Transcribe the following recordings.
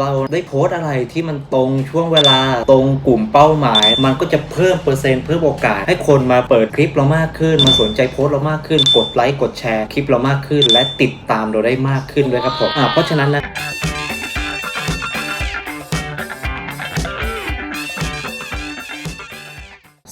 เราได้โพสต์อะไรที่มันตรงช่วงเวลาตรงกลุ่มเป้าหมาย มันก็จะเพิ่มเปอร์เซ็นต์เพิ่มโอกาส ให้คนมาเปิดคลิปเรามากขึ้น มาสนใจโพสต์เรามากขึ้น กดไลค์กดแชร์คลิปเรามากขึ้น และติดตามเราได้มากขึ้นด้วยครับผมอ่าเพราะฉะนั้นนะ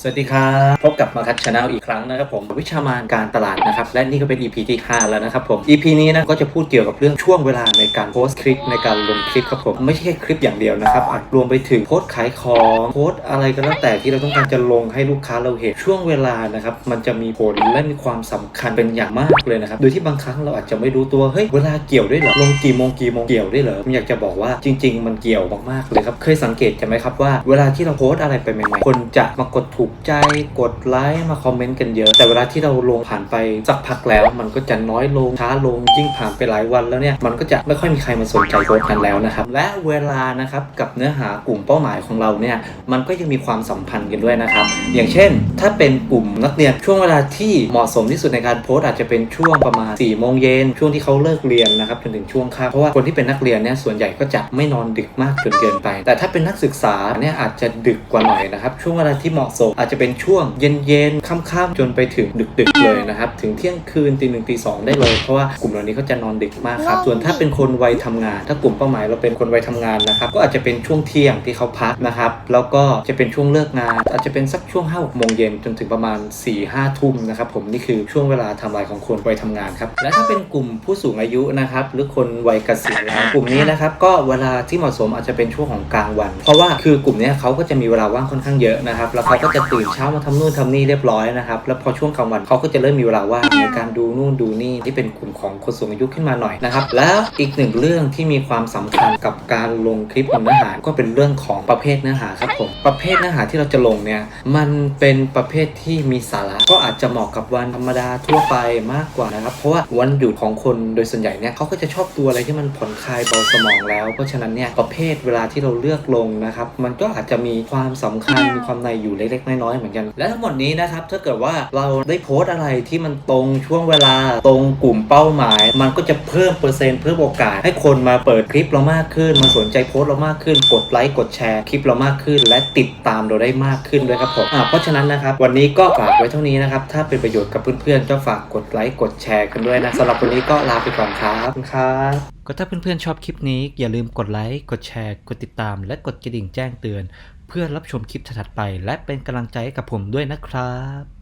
สวัสดีครับ พบกับมาคัทชาแนลอีกครั้งนะครับผมวิชามานการตลาดนะครับ และนี่ก็เป็น EP ที่ 5 แล้วนะครับผม EP นี้นะก็จะพูดเกี่ยวกับเรื่องช่วงเวลาในการโพสต์คลิปในการลงคลิปครับผม ไม่ใช่แค่คลิปอย่างเดียวนะครับอาจรวมไปถึงโพสต์ขายของโพสต์อะไรก็แล้วแต่ที่เราต้องการจะลงให้ลูกค้าเราเห็นช่วงเวลานะครับมันจะมีผลและมีความสำคัญเป็นอย่างมากเลยนะครับโดยที่บางครั้งเราอาจจะไม่รู้ตัวเฮ้ยเวลาเกี่ยวด้วยเหรอลงกี่โมงกี่โมงเกี่ยวด้วยเหรอผมอยากจะบอกว่าจริง ๆ มันเกี่ยวมากๆเลยครับเคยสังเกตกันไหมครับว่าเวลาที่เราโพสต์อะไรไปใหม่ๆคนจะมากดถูกใจกดไลค์มาคอมเมนต์กันเยอะ แต่เวลาที่เราลงผ่านไปสักพักแล้ว มันก็จะน้อยลงช้าลงยิ่งผ่านไปหลายวันแล้วเนี่ยมันก็จะไม่ค่อยมีใครมาสนใจโพสต์กันแล้วนะครับและเวลานะครับกับเนื้อหากลุ่มเป้าหมายของเราเนี่ยมันก็ยังมีความสัมพันธ์กันด้วยนะครับ อย่างเช่น ถ้าเป็นกลุ่มนักเรียนช่วงเวลาที่เหมาะสมที่สุดในการโพสต์อาจจะเป็นช่วงประมาณ4ี่โมงเย็นช่วงที่เขาเลิกเรียนนะครับจนถึงช่วงค่ำเพราะว่าคนที่เป็นนักเรียนเนี่ยส่วนใหญ่ก็จะไม่นอนดึกมากจนเกินไป แต่ถ้าเป็นนักศึกษาเนี่ยอาจจะดึกกว่าหน่อยนะครับช่วงเวลาที่เหมาะสมอาจจะเป็นช่วงเย็นๆค่ำๆจนไปถึงดึกๆเลยนะครับ ถึงเที่ยงคืนตีหนึ่งตีสองได้เลย เพราะว่ากลุ่มเหล่านี้เขาจะนอนดึกมากครับ ส่วนถ้าเป็นคนวัยทำงาน ถ้ากลุ่มเป้าหมายเราเป็นคนวัยทำงานนะครับ ก็อาจจะเป็นช่วงเที่ยงที่เขาพักนะครับ แล้วก็จะเป็นช่วงเลิกงาน อาจจะเป็นสักช่วง5้าหกโมงเย็นจนถึงประมาณ4ี่ห้าทุ่มนะครับผมนี่คือช่วงเวลาทำลายของคนวัยทำงานครับ และถ้าเป็นกลุ่มผู้สูงอายุนะครับ หรือคนวัยเกษียณแล้วกลุ่มนี้นะครับ ก็เวลาที่เหมาะสมอาจจะเป็นช่วงของกลางวัน เพราะว่าคือกลุ่มเนี้ยเขาก็จะมีเวลาว่างค่อนข้างเยอะนะครับ แล้วเขาก็จะตื่นเช้ามาทำนู่นทำนี่เรียบร้อยนะครับ แล้วพอช่วงกลางวันเขาก็จะเริ่มมีเวลาว่างในการดูนู่นดูนี่ที่เป็นกลุ่มของคนสูงอายุขึ้นมาหน่อยนะครับ แล้วอีกหนึ่งเรื่องที่มีความสำคัญกับการลงคลิปเนื้อหาก็เป็นเรื่องของประเภทเนื้อหาครับผมประเภทเนื้อหาที่เราจะลงเนี่ยมันเป็นประเภทที่มีสาระก็อาจจะเหมาะกับวันธรรมดาทั่วไปมากกว่านะครับ เพราะว่าวันหยุดของคนโดยส่วนใหญ่เนี่ยเขาก็จะชอบตัวอะไรที่มันผ่อนคลายเบาสมองแล้ว เพราะฉะนั้นเนี่ยประเภทเวลาที่เราเลือกลงนะครับ มันก็อาจจะมีความสำคัญมีความในอยู่เล็กๆน้อยๆเหมือนกัน และทั้งหมดนี้นะครับถ้าเกิดว่าเราได้โพสต์อะไรที่มันตรงช่วงเวลาตรงกลุ่มเป้าหมาย มันก็จะเพิ่มเปอร์เซ็นต์เพิ่มโอกาส ให้คนมาเปิดคลิปเรามากขึ้น มาสนใจโพสต์เรามากขึ้น กดไลค์กดแชร์คลิปเรามากขึ้น และติดตามเราได้มากขึ้นด้วยครับผมเพราะฉะนั้นนะครับวันนี้ก็ฝากไว้เท่านี้นะครับถ้าเป็นประโยชน์กับเพื่อนๆก็ฝากกดไลค์กดแชร์กันด้วยนะสำหรับวันนี้ก็ลาไปก่อนครับขอบคุณครับ ก็ถ้าเพื่อนๆชอบคลิปนี้อย่าลืมกดไลค์ กดแชร์ กดติดตาม และกดกระดิ่งแจ้งเตือน เพื่อรับชมคลิปถัดๆไป และเป็นกำลังใจให้กับผมด้วยนะครับ